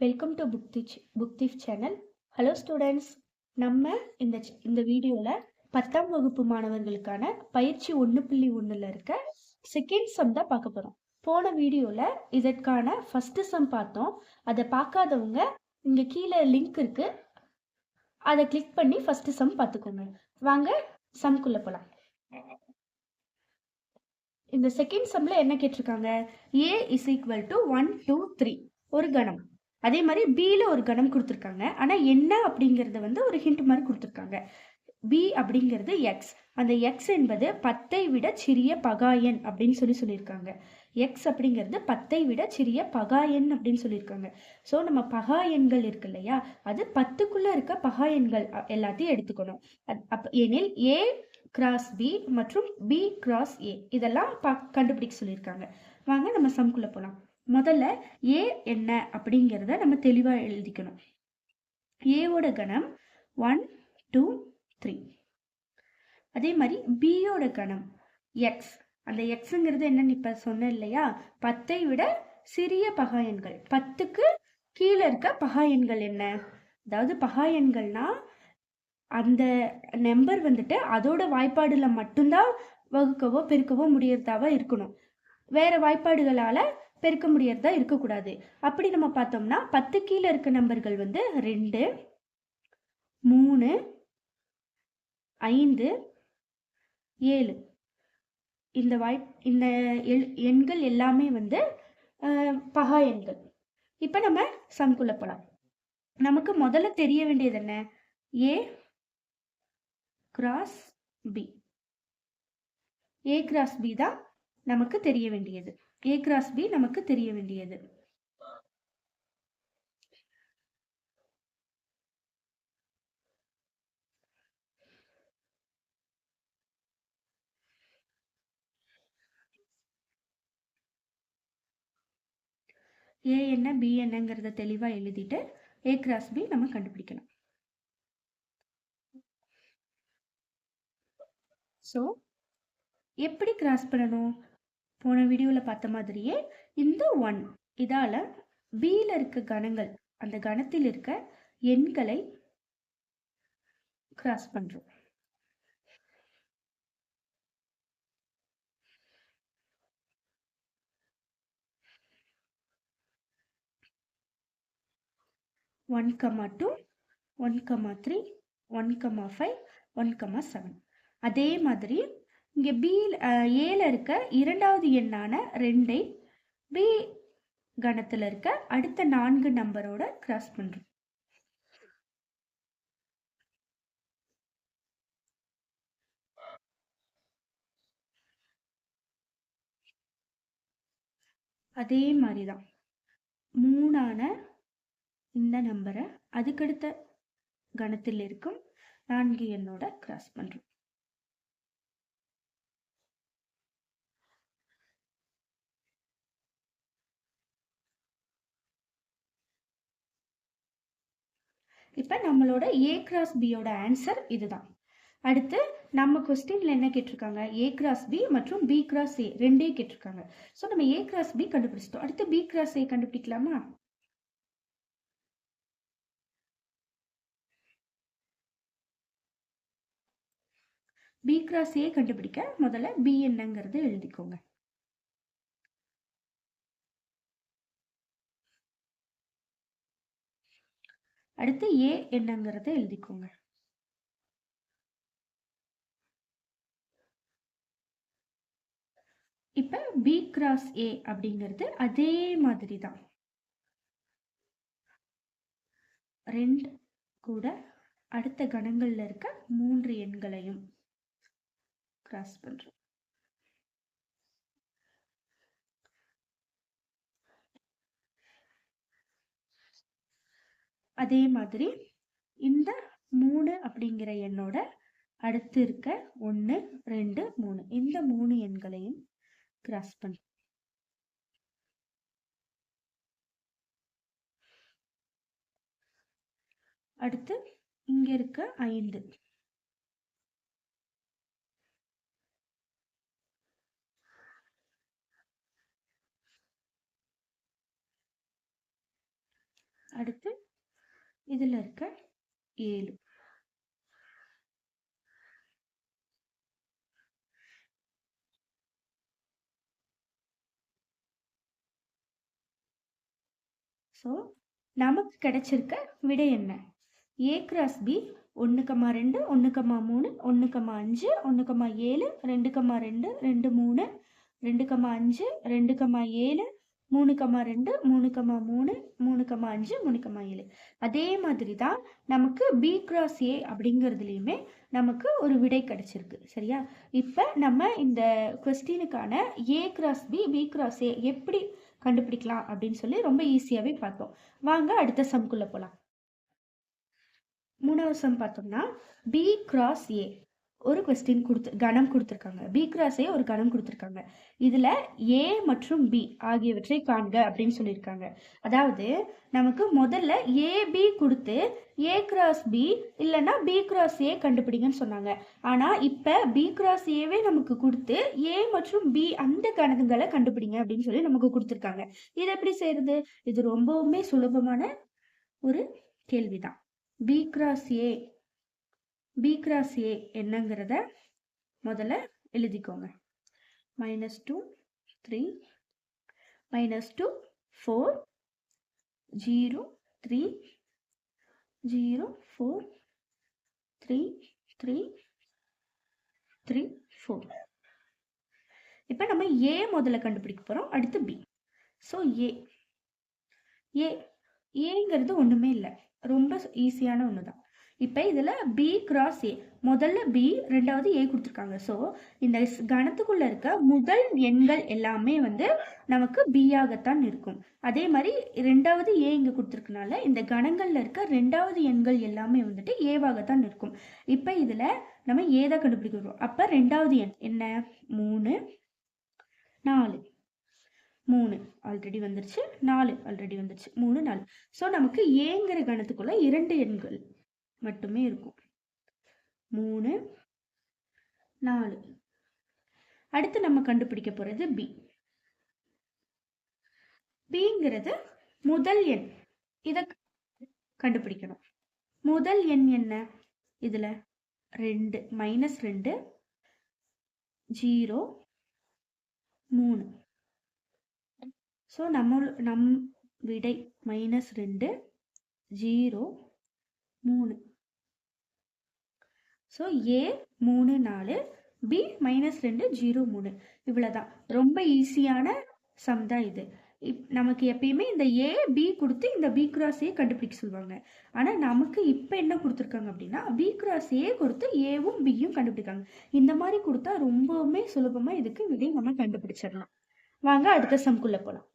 Welcome to book this book tip channel hello students நம்ம இந்த இந்த வீடியோவில் பத்தாம் வகுப்பு மாணவர்களுக்கான பயிற்சி ஒன்று புள்ளி ஒன்றில் இருக்க செகண்ட் சம் தான் பார்க்க போகிறோம் போன வீடியோவில் இதற்கான ஃபஸ்ட்டு சம் பார்த்தோம். அதை பார்க்காதவங்க இங்கே கீழே லிங்க் இருக்குது அதை கிளிக் பண்ணி ஃபஸ்ட்டு சம் பார்த்துக்கோங்க. வாங்க சம்குள்ளே போகலாம் இந்த செகண்ட் சம்மில் என்ன கேட்டிருக்காங்க? A is equal to one two three ஒரு கணம். அதே மாதிரி பியில் ஒரு கணம் கொடுத்துருக்காங்க. ஆனால் என்ன அப்படிங்கிறத வந்து ஒரு ஹிண்ட் மாதிரி கொடுத்துருக்காங்க. பி அப்படிங்கிறது எக்ஸ் அந்த எக்ஸ் என்பது பத்தை விட சிறிய பகாயன் அப்படின்னு சொல்லி சொல்லியிருக்காங்க. எக்ஸ் அப்படிங்கிறது பத்தை விட சிறிய பகாயன் அப்படின்னு சொல்லியிருக்காங்க. ஸோ நம்ம பகாயன்கள் இருக்கு இல்லையா? அது பத்துக்குள்ளே இருக்க பகாயன்கள் அ- எல்லாத்தையும் எடுத்துக்கணும். அப் ஏனில் எனில் ஏ கிராஸ் பி மற்றும் பி கிராஸ் ஏ இதெல்லாம் பா கண்டுபிடிக்க சொல்லியிருக்காங்க. வாங்க நம்ம சம்குள்ளே போகலாம் முதல்ல ஏ என்ன அப்படிங்கிறத நம்ம தெளிவாக எழுதிக்கணும். ஏவோட கணம் ஒன் டூ த்ரீ அதே மாதிரி பியோட கணம் எக்ஸ் அந்த எக்ஸுங்கிறது என்னன்னு இப்போ சொன்னேன் இல்லையா? பத்தை விட சிறிய பகாயன்கள் பத்துக்கு கீழே இருக்க பகாயன்கள் என்ன? அதாவது பகாயன்கள்னா அந்த நம்பர் வந்துட்டு அதோட வாய்ப்பாடுல மட்டும்தான் வகுக்கவோ பெருக்கவோ முடியறதாவா இருக்கணும். வேற வாய்ப்பாடுகளால பெருக்க முடியறதா இருக்கக்கூடாது. அப்படி நம்ம பார்த்தோம்னா பத்து கீழே இருக்க நம்பர்கள் வந்து ரெண்டு மூணு ஐந்து ஏழு. இந்த வாய் இந்த எண்- எண்கள் எல்லாமே வந்து பகா எண்கள். இப்போ நம்ம சம்குள்ள போகலாம் நமக்கு முதல்ல தெரிய வேண்டியது என்ன? A cross B A cross B தான் நமக்கு தெரிய வேண்டியது. ஏ கிராஸ் பி நமக்கு தெரிய வேண்டியது ஏ என்ன பி என்னங்கிறத தெளிவாக எழுதிட்டு ஏ கிராஸ் பி நம்ம கண்டுபிடிக்கணும். ஸோ எப்படி கிராஸ் பண்ணணும்? போன வீடியோவில் பார்த்த மாதிரியே இந்த ஒன் இதால் பியில் இருக்க கணங்கள் அந்த கணத்தில் இருக்க எண்களை கிராஸ் பண்ணுறோம் one comma two one comma three one comma five one comma seven அதே மாதிரி இங்கே பி ஏல இருக்க இரண்டாவது எண்ணான ரெண்டை பி கணத்தில் இருக்க அடுத்த நான்கு நம்பரோட கிராஸ் பண்ணுறோம் அதே மாதிரி தான் மூணான இந்த நம்பரை அதுக்கடுத்த கணத்தில் இருக்கும் நான்கு எண்ணோட கிராஸ் பண்ணுறோம் இப்போ நம்மளோட ஏ கிராஸ் பியோட ஆன்சர் இதுதான். அடுத்து நம்ம கொஸ்டின்ல என்ன கேட்டிருக்காங்க? ஏ கிராஸ் பி மற்றும் பி கிராஸ் ஏ ரெண்டே கேட்டிருக்காங்க. ஸோ நம்ம ஏ கிராஸ் பி கண்டுபிடிச்சிட்டோம். அடுத்து பி கிராஸ் ஏ கண்டுபிடிக்கலாமா? பி கிராஸ் ஏ கண்டுபிடிக்க முதல்ல பி என்னங்கிறது எழுதிக்கோங்க. அடுத்து ஏ என்னங்கிறத எழுதிக்கோங்க. இப்போ பி கிராஸ் ஏ அப்படிங்கிறது அதே மாதிரி தான் ரெண்டு கூட அடுத்த கணங்கள்ல இருக்க மூன்று எண்களையும் கிராஸ் பண்றோம். அதே மாதிரி இந்த மூணு அப்படிங்கிற எண்ணோட அடுத்து இருக்க ஒன்று ரெண்டு மூணு. இந்த மூணு எண்களையும் கிராஸ் பண்ண அடுத்து இங்க இருக்க ஐந்து. அடுத்து இதில் இருக்க ஏழு. ஸோ நமக்கு கிடைச்சிருக்க விடை என்ன? ஏ கிராஸ் பி ஒன்று கம்மா ரெண்டு ஒன்று கம்மா மூணு ஒன்று கம்மா அஞ்சு ஒன்று கம்மா ஏழு ரெண்டு கம்மா ரெண்டு ரெண்டு மூணு ரெண்டு கம்மா அஞ்சு ரெண்டு கம்மா ஏழு மூணு கம்மா ரெண்டு மூணு கம்மா மூணு மூணு கம்மா அஞ்சு மூணு கம்மா ஏழு. அதே மாதிரி தான் நமக்கு பி கிராஸ் ஏ அப்படிங்கிறதுலையுமே நமக்கு ஒரு விடை கிடைச்சிருக்கு. சரியா? இப்போ நம்ம இந்த கொஸ்டினுக்கான A cross B B cross A எப்படி கண்டுபிடிக்கலாம் அப்படின்னு சொல்லி ரொம்ப ஈஸியாகவே பார்த்தோம் வாங்க அடுத்த சம்குள்ளே போகலாம் மூணாவது சம் பார்த்தோம்னா பி கிராஸ் ஏ ஒரு கொஸ்டின் கொடுத்து கணம் கொடுத்துருக்காங்க. பி கிராஸ் ஒரு கணம் கொடுத்துருக்காங்க. இதில் ஏ மற்றும் பி ஆகியவற்றை காண்க அப்படின்னு சொல்லியிருக்காங்க. அதாவது நமக்கு முதல்ல ஏபி கொடுத்து ஏ கிராஸ் பி இல்லைன்னா பி கிராஸ் ஏ கண்டுபிடிங்கன்னு சொன்னாங்க. ஆனால் இப்போ பி கிராஸ் ஏவே நமக்கு கொடுத்து ஏ மற்றும் பி அந்த கணக்குகளை கண்டுபிடிங்க அப்படின்னு சொல்லி நமக்கு கொடுத்துருக்காங்க. இது எப்படி செய்யறது? இது ரொம்பவுமே சுலபமான ஒரு கேள்விதான். B cross A B cross A என்னங்கிறத முதல்ல எழுதிக்கோங்க. Minus two three minus two four zero three zero four three three three four இப்போ நம்ம ஏ முதல்ல கண்டுபிடிக்க போகிறோம் அடுத்து பி ஸோ ஏ ஏ ஏங்கிறது ஒன்றுமே இல்லை. ரொம்ப ஈஸியான ஒன்று தான் இப்போ இதில் பி கிராஸ் ஏ முதல்ல பி ரெண்டாவது ஏ கொடுத்துருக்காங்க. ஸோ இந்த கணத்துக்குள்ளே இருக்க முதல் எண்கள் எல்லாமே வந்து நமக்கு பியாகத்தான் இருக்கும். அதே மாதிரி ரெண்டாவது ஏ இங்கே கொடுத்துருக்கனால இந்த கணங்களில் இருக்க ரெண்டாவது எண்கள் எல்லாமே வந்துட்டு ஏவாகத்தான் இருக்கும். இப்போ இதில் நம்ம ஏ தான் கண்டுபிடிக்கிறோம் அப்போ ரெண்டாவது எண் என்ன? மூணு. நாலு. மூணு. ஆல்ரெடி வந்துருச்சு. நாலு. ஆல்ரெடி வந்துருச்சு. மூணு நாலு. ஸோ நமக்கு ஏங்கிற கணத்துக்குள்ள இரண்டு எண்கள் மட்டுமே இருக்கும். மூணு நாலு. அடுத்து நம்ம கண்டுபிடிக்க போகிறது பி பிங்கிறது முதல் எண். இதை கண்டுபிடிக்கணும். முதல் எண் என்ன? இதில் ரெண்டு மைனஸ் ரெண்டு ஜீரோ மூணு. ஸோ நம்ம நம் விடை மைனஸ் ரெண்டு ஜீரோ மூணு. ஸோ ஏ மூணு நாலு பி மைனஸ் ரெண்டு ஜீரோ மூணு. இவ்வளோதான் ரொம்ப ஈஸியான சம் தான் இது. இப் நமக்கு எப்பயுமே இந்த ஏ பி கொடுத்து இந்த பி கிராஸ் ஏ கண்டுபிடிக்க சொல்லுவாங்க. ஆனால் நமக்கு இப்போ என்ன கொடுத்துருக்காங்க அப்படின்னா பி கிராஸ் ஏ கொடுத்து ஏவும் பியும் கண்டுபிடிக்காங்க. இந்த மாதிரி கொடுத்தா ரொம்பவுமே சுலபமாக இதுக்கு விதை நம்ம கண்டுபிடிச்சிடலாம். வாங்க அடுத்த சம்குள்ளே போகலாம்